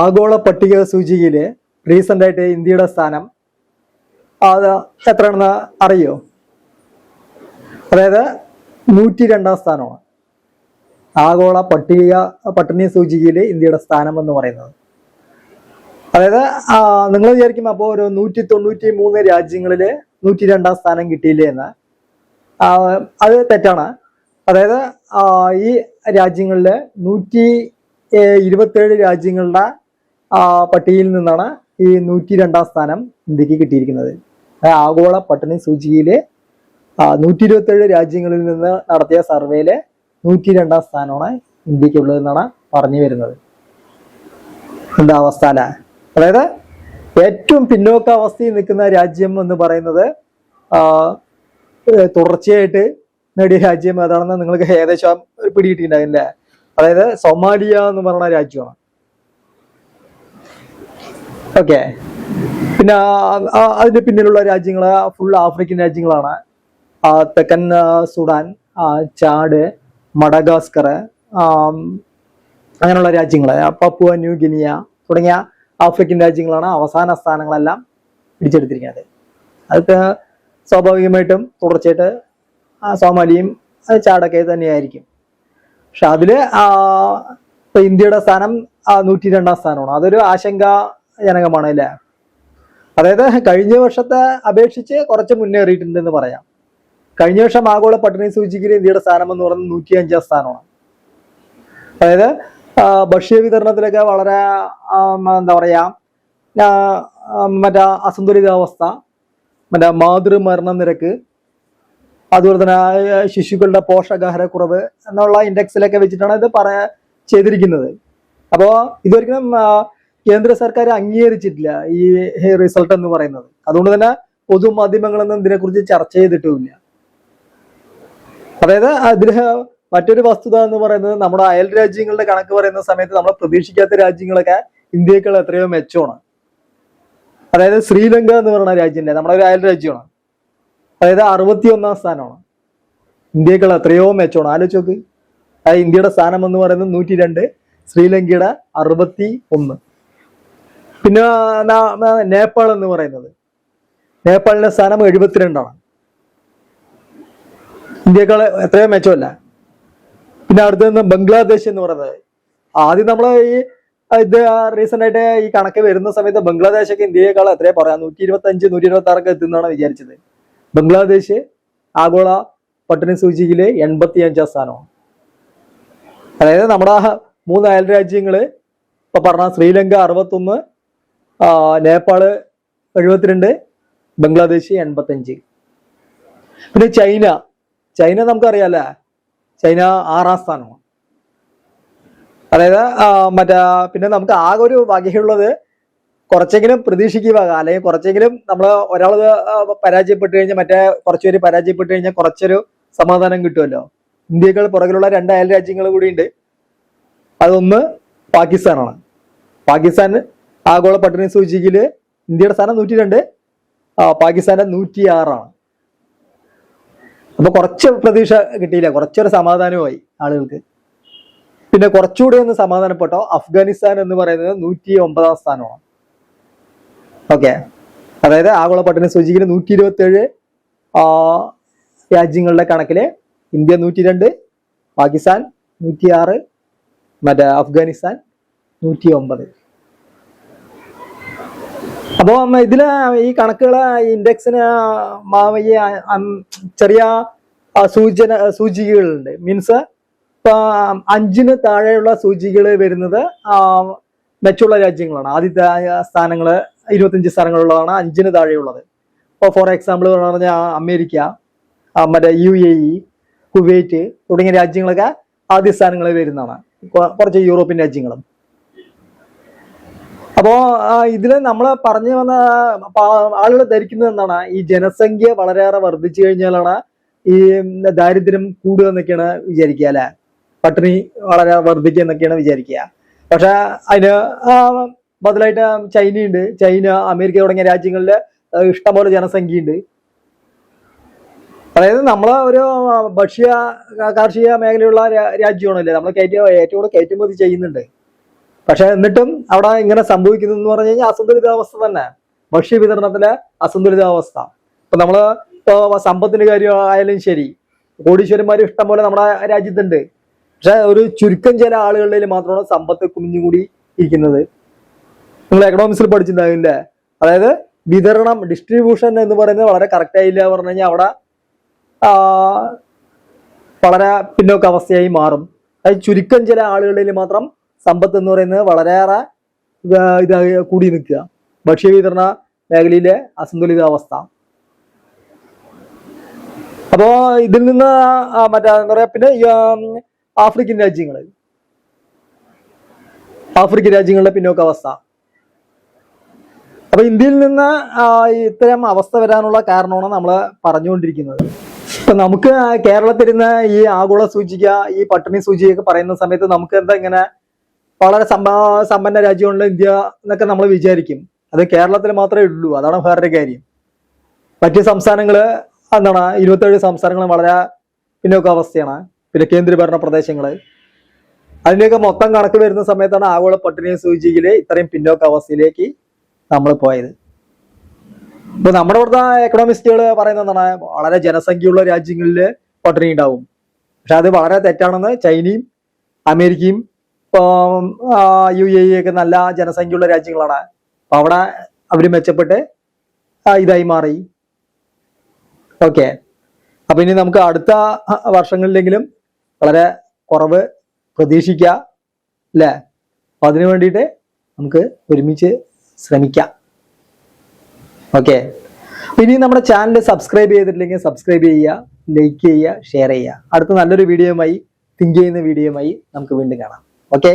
ആഗോള പട്ടിക സൂചികയിൽ റീസെന്റ് ആയിട്ട് ഇന്ത്യയുടെ സ്ഥാനം അത് എത്രയാണെന്ന് അറിയോ? അതായത് നൂറ്റി രണ്ടാം സ്ഥാനമാണ്. ആഗോള പട്ടിക പട്ടിണി സൂചികയിൽ ഇന്ത്യയുടെ സ്ഥാനം എന്ന് പറയുന്നത്. അതായത് നിങ്ങൾ വിചാരിക്കും അപ്പോൾ ഒരു നൂറ്റി തൊണ്ണൂറ്റി മൂന്ന് രാജ്യങ്ങളിൽ നൂറ്റി രണ്ടാം സ്ഥാനം കിട്ടിയില്ലേ എന്ന്. അത് തെറ്റാണ്. അതായത് ഈ രാജ്യങ്ങളിൽ നൂറ്റി ഇരുപത്തേഴ് രാജ്യങ്ങളുടെ പട്ടികയിൽ നിന്നാണ് ഈ നൂറ്റി രണ്ടാം സ്ഥാനം ഇന്ത്യയ്ക്ക് കിട്ടിയിരിക്കുന്നത്. ആഗോള പട്ടിണി സൂചിയിലെ നൂറ്റി ഇരുപത്തേഴ് രാജ്യങ്ങളിൽ നിന്ന് നടത്തിയ സർവേയിലെ നൂറ്റി രണ്ടാം സ്ഥാനമാണ് ഇന്ത്യക്കുള്ളതെന്നാണ് പറഞ്ഞു വരുന്നത്. എന്താ അവസ്ഥ അല്ല? അതായത് ഏറ്റവും പിന്നോക്ക അവസ്ഥയിൽ നിൽക്കുന്ന രാജ്യം എന്ന് പറയുന്നത് തുടർച്ചയായിട്ട് നേടിയ രാജ്യം ഏതാണെന്ന് നിങ്ങൾക്ക് ഏകദേശം ഒരു പിടികിട്ടിയിട്ടുണ്ടാവില്ലേ അതായത് സൊമാലിയ എന്ന് പറയുന്ന രാജ്യമാണ്. ഓക്കെ പിന്നെ അതിന്റെ പിന്നിലുള്ള രാജ്യങ്ങൾ ഫുൾ ആഫ്രിക്കൻ രാജ്യങ്ങളാണ്. തെക്കൻ സുഡാൻ ചാഡ് മഡഗാസ്കർ അങ്ങനെയുള്ള രാജ്യങ്ങൾ പപ്പുവ ന്യൂ ഗിനിയ തുടങ്ങിയ ആഫ്രിക്കൻ രാജ്യങ്ങളാണ് അവസാന സ്ഥാനങ്ങളെല്ലാം പിടിച്ചെടുത്തിരിക്കുന്നത്. അതൊക്കെ സ്വാഭാവികമായിട്ടും തുടർച്ചയായിട്ട് സോമാലിയും ചാടൊക്കെ തന്നെയായിരിക്കും. പക്ഷെ അതിൽ ഇന്ത്യയുടെ സ്ഥാനം നൂറ്റി രണ്ടാം സ്ഥാനമാണ്. അതൊരു ആശങ്കാജനകമാണ് അല്ലേ? അതായത് കഴിഞ്ഞ വർഷത്തെ അപേക്ഷിച്ച് കുറച്ച് മുന്നേറിയിട്ടുണ്ടെന്ന് പറയാം. കഴിഞ്ഞ വർഷം ആഗോള പട്ടിണി സൂചിക്കൽ ഇന്ത്യയുടെ സ്ഥാനം എന്ന് പറയുന്നത് നൂറ്റി അഞ്ചാം സ്ഥാനമാണ്. അതായത് ഭക്ഷ്യ വിതരണത്തിലൊക്കെ വളരെ എന്താ പറയാ മറ്റേ അസന്തുലിതാവസ്ഥ മറ്റേ മാതൃമരണ നിരക്ക് അതുപോലെ തന്നെ ശിശുക്കളുടെ പോഷകാഹാരക്കുറവ് എന്നുള്ള ഇൻഡെക്സിലൊക്കെ വെച്ചിട്ടാണ് ഇത് പറയാ ചെയ്തിരിക്കുന്നത്. അപ്പോൾ ഇതൊരിക്കലും കേന്ദ്ര സർക്കാർ അംഗീകരിച്ചിട്ടില്ല ഈ റിസൾട്ട് എന്ന് പറയുന്നത്. അതുകൊണ്ട് തന്നെ പൊതുമാധ്യമങ്ങളൊന്നും ഇതിനെക്കുറിച്ച് ചർച്ച ചെയ്തിട്ടുമില്ല. അതായത് അതിൽ മറ്റൊരു വസ്തുത എന്ന് പറയുന്നത് നമ്മുടെ അയൽ രാജ്യങ്ങളുടെ കണക്ക് പറയുന്ന സമയത്ത് നമ്മൾ പ്രതീക്ഷിക്കാത്ത രാജ്യങ്ങളൊക്കെ ഇന്ത്യയേക്കാൾ എത്രയോ മെച്ചമാണ്. അതായത് ശ്രീലങ്ക എന്ന് പറയുന്ന രാജ്യമല്ലേ നമ്മുടെ ഒരു അയൽ രാജ്യമാണ്. അതായത് അറുപത്തി ഒന്നാം സ്ഥാനമാണ്. ഇന്ത്യയേക്കാൾ എത്രയോ മെച്ചമാണ്. ആലോചിച്ചോക്ക് അതായത് ഇന്ത്യയുടെ സ്ഥാനം എന്ന് പറയുന്നത് നൂറ്റി രണ്ട് ശ്രീലങ്കയുടെ അറുപത്തി ഒന്ന് പിന്നെ നേപ്പാൾ എന്ന് പറയുന്നത്. നേപ്പാളിന്റെ സ്ഥാനം എഴുപത്തിരണ്ടാണ്. ഇന്ത്യക്കാളെ എത്രയോ മെച്ചമല്ല. പിന്നെ അടുത്ത ബംഗ്ലാദേശ് എന്ന് പറയുന്നത്. ആദ്യം നമ്മൾ ഈ ഇത് റീസെന്റ് ആയിട്ട് ഈ കണക്ക് വരുന്ന സമയത്ത് ബംഗ്ലാദേശൊക്കെ ഇന്ത്യയെക്കാൾ എത്രയോ പറയാം? നൂറ്റി ഇരുപത്തി അഞ്ച് നൂറ്റി ഇരുപത്തി ആറൊക്കെ എത്തുന്നതാണ് വിചാരിച്ചത്. ബംഗ്ലാദേശ് ആഗോള പട്ടിണി സൂചികയിൽ എൺപത്തി അഞ്ചാം സ്ഥാനമാണ്. അതായത് നമ്മുടെ മൂന്ന് അയൽ രാജ്യങ്ങൾ ഇപ്പൊ പറഞ്ഞ ശ്രീലങ്ക അറുപത്തൊന്ന് നേപ്പാൾ എഴുപത്തിരണ്ട് ബംഗ്ലാദേശ് എൺപത്തഞ്ച് പിന്നെ ചൈന. ചൈന നമുക്കറിയാലേ. ചൈന ആറാം സ്ഥാനമാണ്. അതായത് മറ്റേ പിന്നെ നമുക്ക് ആകെ ഒരു വകയുള്ളത് കുറച്ചെങ്കിലും പ്രതീക്ഷിക്കുക അല്ലെങ്കിൽ കുറച്ചെങ്കിലും നമ്മൾ ഒരാൾ പരാജയപ്പെട്ട് കഴിഞ്ഞാൽ മറ്റേ കുറച്ച് പേര് പരാജയപ്പെട്ട് കഴിഞ്ഞാൽ കുറച്ചൊരു സമാധാനം കിട്ടുമല്ലോ. ഇന്ത്യയേക്കാൾ പുറകിലുള്ള രണ്ട് അയൽ രാജ്യങ്ങൾ കൂടിയുണ്ട് അതൊന്ന് പാകിസ്ഥാനാണ്. പാകിസ്ഥാൻ ആഗോള പട്ടിണി സൂചികയിൽ ഇന്ത്യയുടെ സ്ഥാനം നൂറ്റി രണ്ട് പാകിസ്ഥാന്റെ നൂറ്റി ആറാണ് അപ്പൊ കുറച്ച് പ്രതീക്ഷ കിട്ടിയില്ല കുറച്ചൊരു സമാധാനമായി ആളുകൾക്ക്. പിന്നെ കുറച്ചുകൂടി ഒന്ന് സമാധാനപ്പെട്ടോ അഫ്ഗാനിസ്ഥാൻ എന്ന് പറയുന്നത് നൂറ്റി ഒമ്പതാം സ്ഥാനമാണ്. ഓക്കെ. അതായത് ആഗോള പട്ടിണി സൂചികയിൽ നൂറ്റി ഇരുപത്തി ഏഴ് രാജ്യങ്ങളുടെ കണക്കിൽ ഇന്ത്യ നൂറ്റി രണ്ട് പാകിസ്ഥാൻ നൂറ്റി ആറ് മറ്റേ അഫ്ഗാനിസ്ഥാൻ നൂറ്റി ഒമ്പത് അപ്പോ അമ്മ ഇതിൽ ഈ കണക്കുകളെ ഇൻഡെക്സിന് ഈ ചെറിയ സൂചന സൂചികകളുണ്ട്. മീൻസ് ഇപ്പൊ അഞ്ചിന് താഴെയുള്ള സൂചികൾ വരുന്നത് മെച്ചുള്ള രാജ്യങ്ങളാണ്. ആദ്യത്തെ സ്ഥാനങ്ങൾ ഇരുപത്തിയഞ്ച് സ്ഥാനങ്ങളുള്ളതാണ് അഞ്ചിന് താഴെയുള്ളത്. ഇപ്പോൾ ഫോർ എക്സാമ്പിൾ പറഞ്ഞാൽ അമേരിക്ക മറ്റേ യു എ ഇ കുവൈറ്റ് തുടങ്ങിയ രാജ്യങ്ങളൊക്കെ ആദ്യ സ്ഥാനങ്ങളിൽ വരുന്നതാണ്. കുറച്ച് യൂറോപ്യൻ രാജ്യങ്ങളും. അപ്പോ ഇതിൽ നമ്മൾ പറഞ്ഞു വന്ന ആളുകൾ ധരിക്കുന്നത് എന്താണ്? ഈ ജനസംഖ്യ വളരെയേറെ വർദ്ധിച്ചു കഴിഞ്ഞാലാണ് ഈ ദാരിദ്ര്യം കൂടുക എന്നൊക്കെയാണ് വിചാരിക്കുക അല്ലെ? പട്ടിണി വളരെ വർദ്ധിക്കുക എന്നൊക്കെയാണ് വിചാരിക്കുക. പക്ഷെ അതിന് ബദലായിട്ട് ചൈനയുണ്ട്. ചൈന അമേരിക്ക തുടങ്ങിയ രാജ്യങ്ങളിൽ ഇഷ്ടംപോലെ ജനസംഖ്യയുണ്ട്. അതായത് നമ്മളെ ഒരു ഭക്ഷ്യ കാർഷിക മേഖലയുള്ള രാജ്യമാണല്ലേ? നമ്മൾ കയറ്റി ഏറ്റവും കൂടുതൽ കയറ്റുമതി ചെയ്യുന്നുണ്ട്. പക്ഷെ എന്നിട്ടും അവിടെ ഇങ്ങനെ സംഭവിക്കുന്നു എന്ന് പറഞ്ഞു കഴിഞ്ഞാൽ അസന്തുലിതാവസ്ഥ തന്നെ. ഭക്ഷ്യ വിതരണത്തിലെ അസന്തുലിതാവസ്ഥ. ഇപ്പൊ നമ്മൾ സമ്പത്തിന്റെ കാര്യം ആയാലും ശരി കോടീശ്വരന്മാർ ഇഷ്ടം പോലെ നമ്മുടെ രാജ്യത്തുണ്ട്. പക്ഷെ ഒരു ചുരുക്കം ചില ആളുകളിൽ മാത്രമാണ് സമ്പത്ത് കുമിഞ്ഞുകൂടി ഇരിക്കുന്നത്. നിങ്ങൾ എക്കണോമിക്സിൽ പഠിച്ചിട്ടുണ്ടാവില്ലേ അതായത് വിതരണം ഡിസ്ട്രിബ്യൂഷൻ എന്ന് പറയുന്നത് വളരെ കറക്റ്റ് ആയില്ല പറഞ്ഞു കഴിഞ്ഞാൽ അവിടെ വളരെ പിന്നോക്ക അവസ്ഥയായി മാറും. അതായത് ചുരുക്കം ചില ആളുകളിൽ മാത്രം സമ്പത്ത് എന്ന് പറയുന്നത് വളരെയേറെ ആ, ഇതായി കൂടി നിൽക്കുക. ഭക്ഷ്യവിതരണ മേഖലയിലെ അസന്തുലിതാവസ്ഥ അപ്പോ ഇതിൽ നിന്ന് മറ്റേ എന്താ പറയാ പിന്നെ ആഫ്രിക്കൻ രാജ്യങ്ങൾ ആഫ്രിക്കൻ രാജ്യങ്ങളുടെ പിന്നോക്കാവസ്ഥ അപ്പൊ ഇന്ത്യയിൽ നിന്ന് ഇത്തരം അവസ്ഥ വരാനുള്ള കാരണമാണ് നമ്മൾ പറഞ്ഞുകൊണ്ടിരിക്കുന്നത്. ഇപ്പൊ നമുക്ക് കേരളത്തിൽ നിന്ന് ഈ ആഗോള സൂചിക ഈ പട്ടിണി സൂചികയൊക്കെ പറയുന്ന സമയത്ത് നമുക്ക് എന്താ ഇങ്ങനെ വളരെ സമ്പ സമ്പന്ന രാജ്യമുള്ള ഇന്ത്യ എന്നൊക്കെ നമ്മൾ വിചാരിക്കും. അത് കേരളത്തിൽ മാത്രമേ ഉള്ളൂ. അതാണ് വേറൊരു കാര്യം. മറ്റു സംസ്ഥാനങ്ങൾ എന്താണ് ഇരുപത്തേഴ് സംസ്ഥാനങ്ങളും വളരെ പിന്നോക്കാവസ്ഥയാണ് പിന്നെ കേന്ദ്രഭരണ പ്രദേശങ്ങൾ. അതിന്റെയൊക്കെ മൊത്തം കണക്ക് വരുന്ന സമയത്താണ് ആഗോള പട്ടിണി സൂചിയിൽ ഇത്രയും പിന്നോക്ക അവസ്ഥയിലേക്ക് നമ്മൾ പോയത്. ഇപ്പൊ നമ്മുടെ ഇവിടുത്തെ എക്കണോമിസ്റ്റുകൾ പറയുന്നത് എന്താണ് വളരെ ജനസംഖ്യയുള്ള രാജ്യങ്ങളിൽ പട്ടിണി ഉണ്ടാവും. പക്ഷെ അത് വളരെ തെറ്റാണെന്ന് ചൈനയും അമേരിക്കയും ഇപ്പം, യു എ ഒക്കെ നല്ല ജനസംഖ്യയുള്ള രാജ്യങ്ങളാണ്. അപ്പൊ അവിടെ അവർ മെച്ചപ്പെട്ട് ഇതായി മാറി. ഓക്കെ. അപ്പൊ ഇനി നമുക്ക് അടുത്ത വർഷങ്ങളിലെങ്കിലും വളരെ കുറവ് പ്രതീക്ഷിക്കുക അല്ലേ? അപ്പൊ അതിനു വേണ്ടിയിട്ട് നമുക്ക് ഒരുമിച്ച് ശ്രമിക്കാം. ഓക്കെ. ഇനി നമ്മുടെ ചാനൽ സബ്സ്ക്രൈബ് ചെയ്തിട്ടില്ലെങ്കിൽ സബ്സ്ക്രൈബ് ചെയ്യുക ലൈക്ക് ചെയ്യുക ഷെയർ ചെയ്യുക. അടുത്ത നല്ലൊരു വീഡിയോയുമായി തിങ്ക് ചെയ്യുന്ന വീഡിയോയുമായി നമുക്ക് വീണ്ടും കാണാം. ഓക്കെ